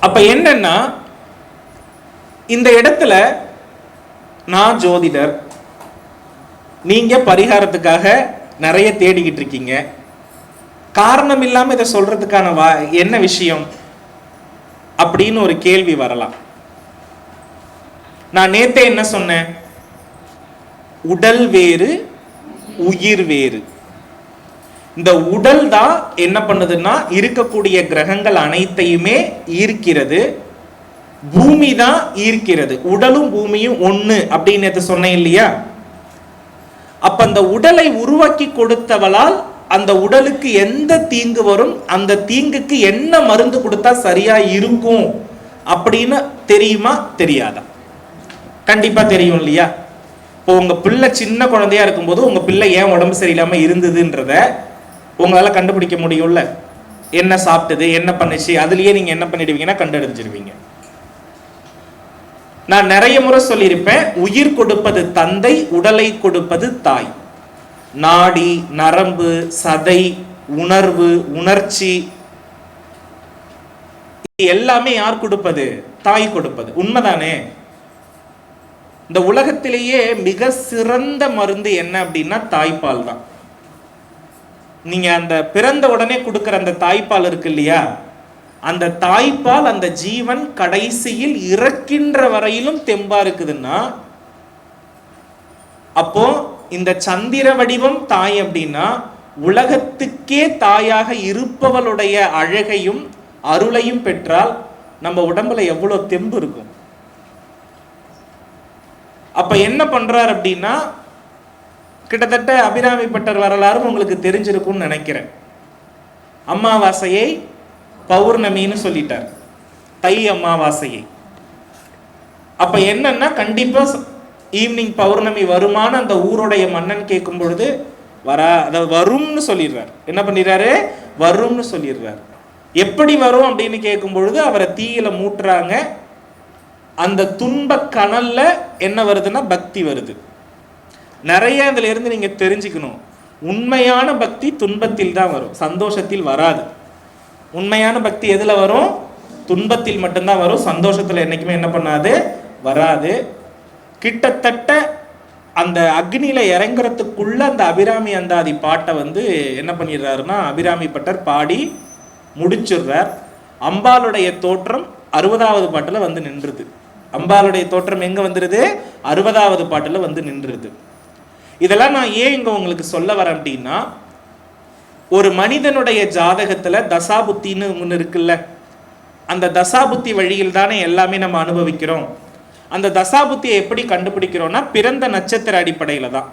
அப்போ என்னன்னா இந்த இடத்துல நான் ஜோதிடர் நீங்க பரிகாரத்துக்காக நிறைய தேடிக்கிட்டு இருக்கீங்க. காரணம் இல்லாமல் இதை சொல்றதுக்கான வா என்ன விஷயம்? அப்படின்னு ஒரு கேள்வி வரலாம். நான் நேத்தே என்ன சொன்னேன்? உடல் வேறு உயிர் வேறு. இந்த உடல் தான் என்ன பண்ணுதுன்னா இருக்கக்கூடிய கிரகங்கள் அனைத்தையுமே ஈர்க்கிறது. பூமி தான் ஈர்க்கிறது. உடலும் பூமியும் ஒன்று அப்படின்னு சொன்னேன் இல்லையா? அப்ப அந்த உடலை உருவாக்கி கொடுத்தவளால் அந்த உடலுக்கு எந்த தீங்கு வரும்? அந்த தீங்குக்கு என்ன மருந்து கொடுத்தா சரியா இருக்கும்? அப்படின்னு தெரியுமா? தெரியாதா? கண்டிப்பா தெரியும் இல்லையா? இப்போ உங்க பிள்ளை சின்ன குழந்தையா இருக்கும்போது உங்க பிள்ளை ஏன் உடம்பு சரியில்லாம இருந்ததுன்றத உங்களால் கண்டுபிடிக்க முடியும்ல. என்ன சாப்பிட்டது என்ன பண்ணுச்சு அதுலயே நீங்க என்ன பண்ணிடுவீங்கன்னா கண்டறிஞ்சிருவீங்க. நான் நிறைய முறை சொல்லியிருப்பேன் உயிர் கொடுப்பது தந்தை உடலை கொடுப்பது தாய். நாடி நரம்பு சதை உணர்வு உணர்ச்சி இது எல்லாமே யார் கொடுப்பது? தாய் கொடுப்பது. உண்மைதானே? இந்த உலகத்திலேயே மிக சிறந்த மருந்து என்ன அப்படின்னா தாய்ப்பால் தான் நீங்கள் அந்த பிறந்த உடனே கொடுக்குற அந்த தாய்ப்பால் இருக்கு இல்லையா? அந்த தாய்ப்பால் அந்த ஜீவன் கடைசியில் இறக்கின்ற வரையிலும் தெம்பா இருக்குதுன்னா அப்போ இந்த சந்திர வடிவம் தாய் அப்படின்னா உலகத்துக்கே தாயாக இருப்பவளுடைய அழகையும் அருளையும் பெற்றால் நம்ம உடம்புல எவ்வளோ தெம்பு இருக்கும்? அப்ப என்ன பண்றார் அப்படின்னா கிட்டத்தட்ட அபிராமிப்பட்டர் வரலாறும் உங்களுக்கு தெரிஞ்சிருக்கும்னு நினைக்கிறேன். அமாவாசையை பௌர்ணமின்னு சொல்லிட்டார். தை அமாவாசையை அப்ப என்னன்னா கண்டிப்பா ஈவினிங் பௌர்ணமி வருமான அந்த ஊருடைய மன்னன் கேட்கும் பொழுது வரா அதாவது வரும்னு சொல்லிடுறார். என்ன பண்ணிடுறாரு? வரும்னு சொல்லிடுறார். எப்படி வரும் அப்படின்னு கேட்கும் பொழுது அவரை தீயில மூட்டுறாங்க. அந்த துன்ப கனல்ல என்ன வருதுன்னா பக்தி வருது. நிறைய இதுல இருந்து தெரிஞ்சுக்கணும். உண்மையான பக்தி துன்பத்தில் தான் வரும். சந்தோஷத்தில் வராது. உண்மையான பக்தி எதில் வரும்? துன்பத்தில் மட்டும்தான் வரும். சந்தோஷத்தில் என்றைக்குமே என்ன பண்ணாது? வராது. கிட்டத்தட்ட அந்த அக்னியில் இறங்குறதுக்குள்ள அந்த அபிராமி அந்தாதி பாட்டை வந்து என்ன பண்ணிடுறாருன்னா அபிராமி பட்டர் பாடி முடிச்சிடுறார். அம்பாளுடைய தோற்றம் அறுபதாவது பாட்டில் வந்து நின்றுது. அம்பாளுடைய தோற்றம் எங்கே வந்துடுது அறுபதாவது பாட்டில் வந்து நின்றுது. இதெல்லாம் நான் ஏன் இங்கே உங்களுக்கு சொல்ல வரேன் அப்படின்னா ஒரு மனிதனுடைய ஜாதகத்தில் தசாபுத்தின்னு ஒன்று இருக்குல்ல அந்த தசாபுத்தி வழியில் தானே எல்லாமே நம்ம அனுபவிக்கிறோம். அந்த தசாபுத்தியை எப்படி கண்டுபிடிக்கிறோம்னா பிறந்த நட்சத்திர அடிப்படையில் தான்.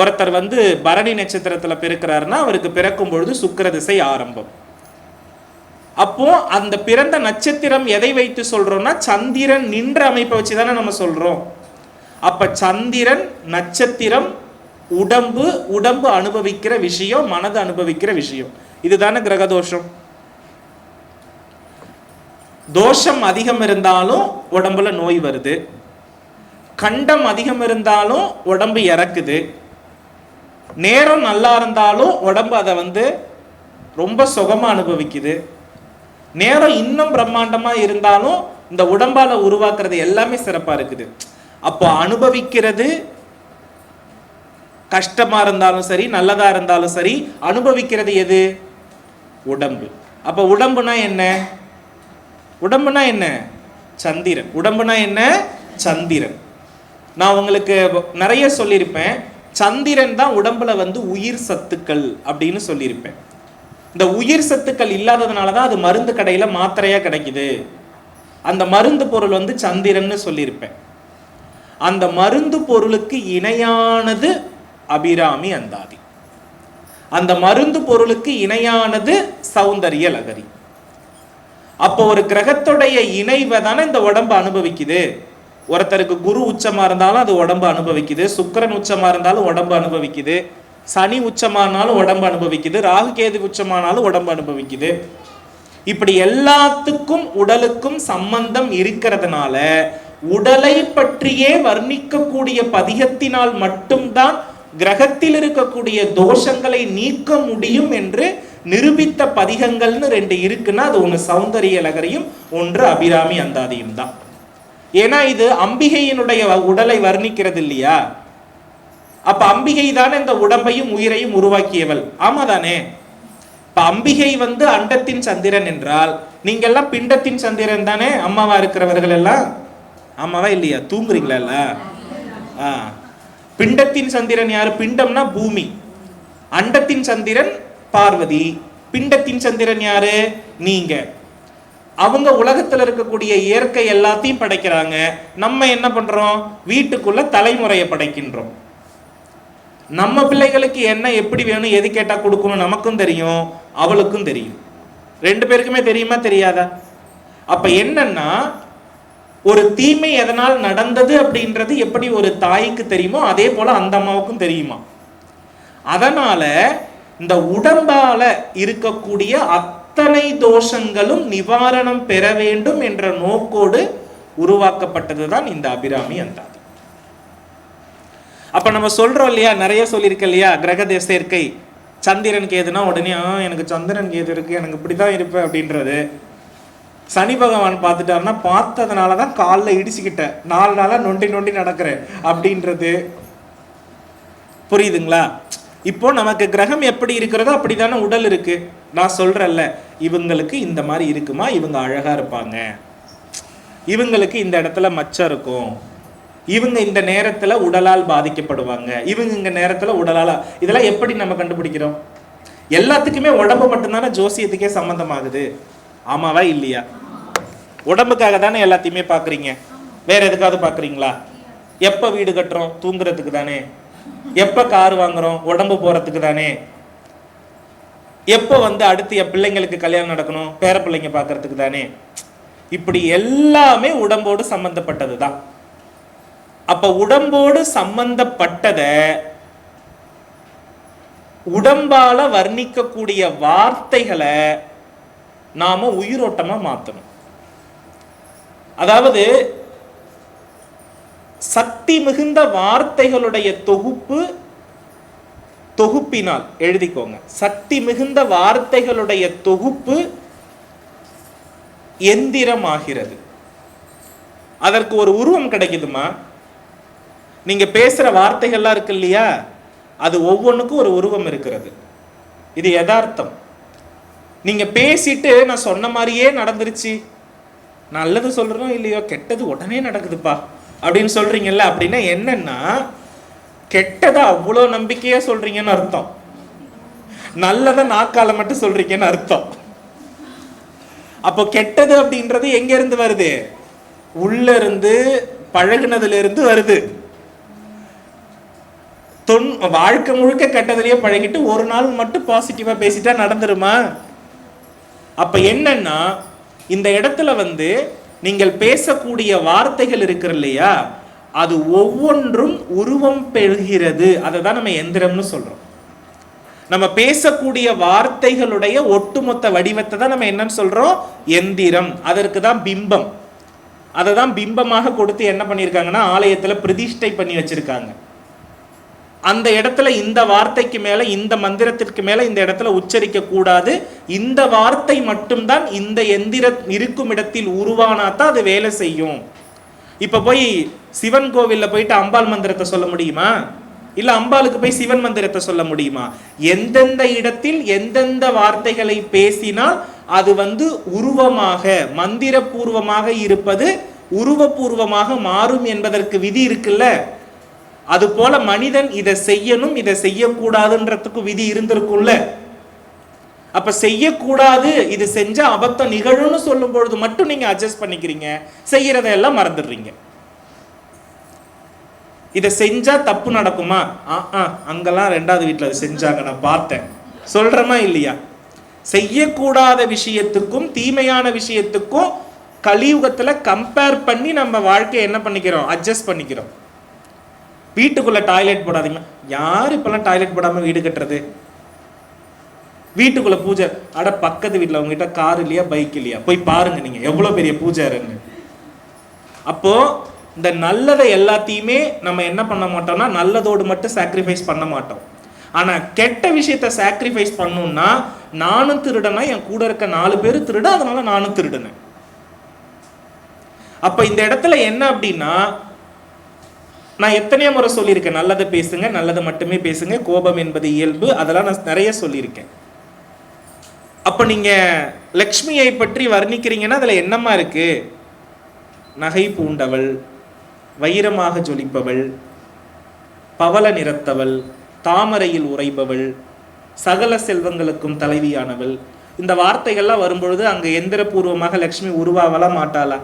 ஒருத்தர் வந்து பரணி நட்சத்திரத்தில் பிறக்கிறாருன்னா அவருக்கு பிறக்கும் பொழுது சுக்கிர திசை ஆரம்பம். அப்போ அந்த பிறந்த நட்சத்திரம் எதை வைத்து சொல்றோம்னா சந்திரன் நின்ற அமைப்பை வச்சு தானே நம்ம சொல்றோம். அப்ப சந்திரன் நட்சத்திரம் உடம்பு உடம்பு அனுபவிக்கிற விஷயம் மனது அனுபவிக்கிற விஷயம். இதுதானே கிரக தோஷம் அதிகம் இருந்தாலும் உடம்புல நோய் வருது. கண்டம் அதிகம் இருந்தாலும் உடம்பு இறக்குது. நேரம் நல்லா இருந்தாலும் உடம்பு அதை வந்து ரொம்ப சுகமா அனுபவிக்குது. நேரம் இன்னும் பிரம்மாண்டமா இருந்தாலும் இந்த உடம்பால உருவாக்குறது எல்லாமே சிறப்பா இருக்குது. அப்போ அனுபவிக்கிறது கஷ்டமா இருந்தாலும் சரி நல்லதா இருந்தாலும் சரி அனுபவிக்கிறது எது? உடம்பு. அப்ப உடம்புனா என்ன? உடம்புனா என்ன? சந்திரன். உடம்புனா என்ன? சந்திரன். நான் உங்களுக்கு நிறைய சொல்லியிருப்பேன். சந்திரன் தான் உடம்புல வந்து உயிர் சத்துக்கள் அப்படின்னு சொல்லியிருப்பேன். இந்த உயிர் சத்துக்கள் இல்லாததுனால தான் அது மருந்து கடையில மாத்திரையா கிடைக்குது. அந்த மருந்து பொருள் வந்து சந்திரன்னு சொல்லியிருப்பேன். அந்த மருந்து பொருளுக்கு இணையானது அபிராமி அந்தாதி. அந்த மருந்து பொருளுக்கு இணையானது சௌந்தரிய லகரி. அப்போ ஒரு கிரகத்துடைய இணைவை தானே இந்த உடம்பு அனுபவிக்குது. ஒருத்தருக்கு குரு உச்சமா இருந்தாலும் அது உடம்பு அனுபவிக்குது. சுக்கிரன் உச்சமா இருந்தாலும் உடம்பு அனுபவிக்குது. சனி உச்சமானாலும் உடம்பு அனுபவிக்குது. ராகு கேது உச்சமானாலும் உடம்பு அனுபவிக்குது. இப்படி எல்லாத்துக்கும் உடலுக்கும் சம்பந்தம் இருக்கிறதுனால உடலை பற்றியே வர்ணிக்கக்கூடிய பதிகத்தினால் மட்டும்தான் கிரகத்தில் இருக்கக்கூடிய தோஷங்களை நீக்க முடியும் என்று நிரூபித்த பதிகங்கள்னு ரெண்டு இருக்குன்னா அது ஒன்று சௌந்தரிய லகரியும் ஒன்று அபிராமி அந்தாதியும் தான். ஏன்னா இது அம்பிகையினுடைய உடலை வர்ணிக்கிறது இல்லையா? அப்ப அம்பிகை தானே இந்த உடம்பையும் உயிரையும் உருவாக்கியவள். ஆமா தானே? இப்ப அம்பிகை வந்து அண்டத்தின் சந்திரன் என்றால் நீங்கெல்லாம் பிண்டத்தின் சந்திரன் தானே? அம்மாவா இருக்கிறவர்கள் எல்லாம்? ஆமாவா இல்லையா? தூங்குறீங்களா ஆ. பிண்டத்தின் சந்திரன் யாரு? பிண்டம்னா பூமி. அண்டத்தின் சந்திரன் பார்வதி. பிண்டத்தின் சந்திரன் யாரு? நீங்க. அவங்க உலகத்துல இருக்கக்கூடிய இயற்கை எல்லாத்தையும் படைக்கிறாங்க. நம்ம என்ன பண்றோம்? வீட்டுக்குள்ள தலைமுறையை படைக்கின்றோம். நம்ம பிள்ளைகளுக்கு என்ன எப்படி வேணும் எது கேட்டா கொடுக்கணும் நமக்கும் தெரியும் அவளுக்கும் தெரியும். ரெண்டு பேருக்குமே தெரியுமா தெரியாதா? அப்ப என்னன்னா ஒரு தீமை எதனால் நடந்தது அப்படின்றது எப்படி ஒரு தாய்க்கு தெரியுமோ அதே போல அந்த அம்மாவுக்கும் தெரியுமா? அதனால இந்த உடம்பால இருக்கக்கூடிய அத்தனை தோஷங்களும் நிவாரணம் பெற வேண்டும் என்ற நோக்கோடு உருவாக்கப்பட்டதுதான் இந்த அபிராமி அந்தாதி. அப்ப நம்ம சொல்றோம் இல்லையா நிறைய சொல்லியிருக்க இல்லையா கிரக சேர்க்கை. சந்திரன் கேதுனா உடனே ஆ எனக்கு சந்திரன் கேது இருக்கு? எனக்கு இப்படிதான் இருப்பேன் அப்படின்றது. சனி பகவான் பார்த்துட்டாருன்னா பார்த்ததுனால தான் காலில் இடிச்சுக்கிட்டேன் நாலு நாளாக நொண்டி நொண்டி நடக்கிறேன் அப்படின்றது. புரியுதுங்களா? இப்போ நமக்கு கிரகம் எப்படி இருக்கிறதோ அப்படி தானே உடல் இருக்கு. நான் சொல்றேன்ல இவங்களுக்கு இந்த மாதிரி இருக்குமா? இவங்க அழகா இருப்பாங்க. இவங்களுக்கு இந்த இடத்துல மச்சம் இருக்கும். இவங்க இந்த நேரத்துல உடலால் பாதிக்கப்படுவாங்க. இவங்க இந்த நேரத்துல உடலால இதெல்லாம் எப்படி நம்ம கண்டுபிடிக்கிறோம்? எல்லாத்துக்குமே உடம்பு மட்டும்தானே ஜோசியத்துக்கே சம்பந்தமாகுது. ஆமாவா இல்லையா? உடம்புக்காக தானே எல்லாத்தையுமே பார்க்குறீங்க. வேற எதுக்காவது பார்க்குறீங்களா? எப்போ வீடு கட்டுறோம்? தூங்குறதுக்கு தானே. எப்போ கார் வாங்குறோம்? உடம்பு போகிறதுக்கு தானே. எப்போ வந்து அடுத்து என் பிள்ளைங்களுக்கு கல்யாணம் நடக்கணும்? பேர பிள்ளைங்க பார்க்கறதுக்கு தானே. இப்படி எல்லாமே உடம்போடு சம்பந்தப்பட்டது தான் அப்போ உடம்போடு சம்பந்தப்பட்டதை உடம்பால வர்ணிக்கக்கூடிய வார்த்தைகளை நாம் உயிரோட்டமாக மாற்றணும் அதாவது சக்தி மிகுந்த வார்த்தைகளுடைய தொகுப்பு தொகுப்பினால் எழுதிக்கோங்க. சக்தி மிகுந்த வார்த்தைகளுடைய தொகுப்பு எந்திரமாகிறது. அதற்கு ஒரு உருவம் கிடைக்குதுமா? நீங்க பேசுற வார்த்தைகள்லாம் இருக்கு இல்லையா? அது ஒவ்வொன்றுக்கும் ஒரு உருவம் இருக்கிறது. இது யதார்த்தம். நீங்கள் பேசிட்டு நான் சொன்ன மாதிரியே நடந்துருச்சு. நல்லது சொல்கிறோம் இல்லையோ கெட்டது உடனே நடக்குதுப்பா. அப்படின்னு சொல்கிறீங்கல்ல அப்படின்னா என்னென்னா கெட்டதை அவ்வளோ நம்பிக்கையாக சொல்கிறீங்கன்னு அர்த்தம். நல்லதை நாக்கால மட்டும் சொல்கிறீங்கன்னு அர்த்தம். அப்போ கெட்டது அப்படின்றது எங்கேருந்து வருது? உள்ளிருந்து பழகுனதுலேருந்து வருது. தொன் வாழ்க்கை முழுக்க கெட்டதுலேயே பழகிட்டு ஒரு நாள் மட்டும் பாசிட்டிவாக பேசிட்டா நடந்துருமா? அப்போ என்னன்னா இந்த இடத்துல வந்து நீங்கள் பேசக்கூடிய வார்த்தைகள் இருக்கிற இல்லையா? அது ஒவ்வொன்றும் உருவம் பெறுகிறது. அதை தான் நம்ம எந்திரம்னு சொல்கிறோம் நம்ம பேசக்கூடிய வார்த்தைகளுடைய ஒட்டுமொத்த வடிவத்தை தான் நம்ம என்னன்னு சொல்கிறோம் எந்திரம். அதற்கு தான் பிம்பம். அதை தான் பிம்பமாக கொடுத்து என்ன பண்ணியிருக்காங்கன்னா ஆலயத்தில் பிரதிஷ்டை பண்ணி வச்சுருக்காங்க. அந்த இடத்துல இந்த வார்த்தைக்கு மேலே இந்த மந்திரத்திற்கு மேலே இந்த இடத்துல உச்சரிக்க கூடாது. இந்த வார்த்தை மட்டும்தான் இந்த எந்திர இருக்கும் இடத்தில் உருவானாதான் அது வேலை செய்யும். இப்போ போய் சிவன் கோவிலில் போயிட்டு அம்பாள் மந்திரத்தை சொல்ல முடியுமா? இல்லை அம்பாளுக்கு போய் சிவன் மந்திரத்தை சொல்ல முடியுமா? எந்தெந்த இடத்தில் எந்தெந்த வார்த்தைகளை பேசினால் அது வந்து உருவமாக மந்திரபூர்வமாக இருப்பது உருவபூர்வமாக மாறும் என்பதற்கு விதி இருக்குல்ல? அது போல மனிதன் இதை செய்யணும் இதை செய்யக்கூடாதுன்றதுக்கு விதி இருந்திருக்கும்ல. அப்ப செய்யக்கூடாது இது செஞ்சா அபத்தம் நிகழும்னு சொல்லும் பொழுது மட்டும் நீங்க அட்ஜஸ்ட் பண்ணிக்கிறீங்க. செய்யறதையெல்லாம் மறந்துடுறீங்க. இதை செஞ்சா தப்பு நடக்குமா? ஆ ஆ அங்கெல்லாம் ரெண்டாவது வீட்டில் செஞ்சாங்க நான் பார்த்தேன். சொல்றமா இல்லையா? செய்யக்கூடாத விஷயத்துக்கும் தீமையான விஷயத்துக்கும் கலியுகத்துல கம்பேர் பண்ணி நம்ம வாழ்க்கையை என்ன பண்ணிக்கிறோம்? அட்ஜஸ்ட் பண்ணிக்கிறோம். வீட்டுக்குள்ள டாய்லெட் போடாதீங்க. யார் இப்பெல்லாம் டாய்லெட் போடாமல் வீடு கட்டுறது? வீட்டுக்குள்ள பூஜை அட பக்கத்து வீட்டில் உங்ககிட்ட கார் இல்லையா பைக் இல்லையா? போய் பாருங்க நீங்க எவ்வளோ பெரிய பூஜைன்னு அப்போ இந்த நல்லதை எல்லாத்தையுமே நம்ம என்ன பண்ண மாட்டோம்னா நல்லதோடு மட்டும் சாக்ரிஃபைஸ் பண்ண மாட்டோம். ஆனால் கெட்ட விஷயத்த சாக்ரிஃபைஸ் பண்ணணும்னா நானும் திருடனா என் கூட இருக்க நாலு பேர் திருட அதனால நானும் திருடுனேன். அப்ப இந்த இடத்துல என்ன அப்படின்னா நான் எத்தனையோ முறை சொல்லியிருக்கேன் நல்லதை பேசுங்க நல்லதை மட்டுமே பேசுங்க கோபம் என்பது இயல்பு அதெல்லாம் நான் நிறைய சொல்லியிருக்கேன். அப்போ நீங்கள் லக்ஷ்மியை பற்றி வர்ணிக்கிறீங்கன்னா அதில் என்னமா இருக்கு? நகை பூண்டவள் வைரமாக ஜொலிப்பவள் பவள நிறத்தவள் தாமரையில் உறைபவள் சகல செல்வங்களுக்கும் தலைவியானவள். இந்த வார்த்தைகள்லாம் வரும்பொழுது அங்கே எந்திரபூர்வமாக லக்ஷ்மி உருவாவலாம் மாட்டாளா?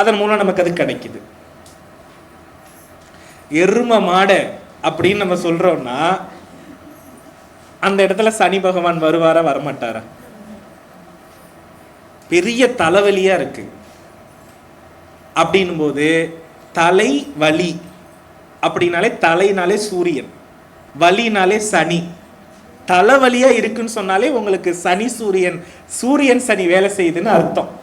அதன் மூலம் நமக்கு அது கிடைக்குது. எரும மாடை அப்படின்னு நம்ம சொல்றோம்னா அந்த இடத்துல சனி பகவான் வருவாரா வரமாட்டாரா? பெரிய தலைவலியா இருக்கு. அப்படின்னும் போது தலை வலி அப்படின்னாலே தலைனாலே சூரியன் வலினாலே சனி. தலைவலியா இருக்குன்னு சொன்னாலே உங்களுக்கு சனி சூரியன் சூரியன் சனி வேலை செய்யுதுன்னு அர்த்தம்.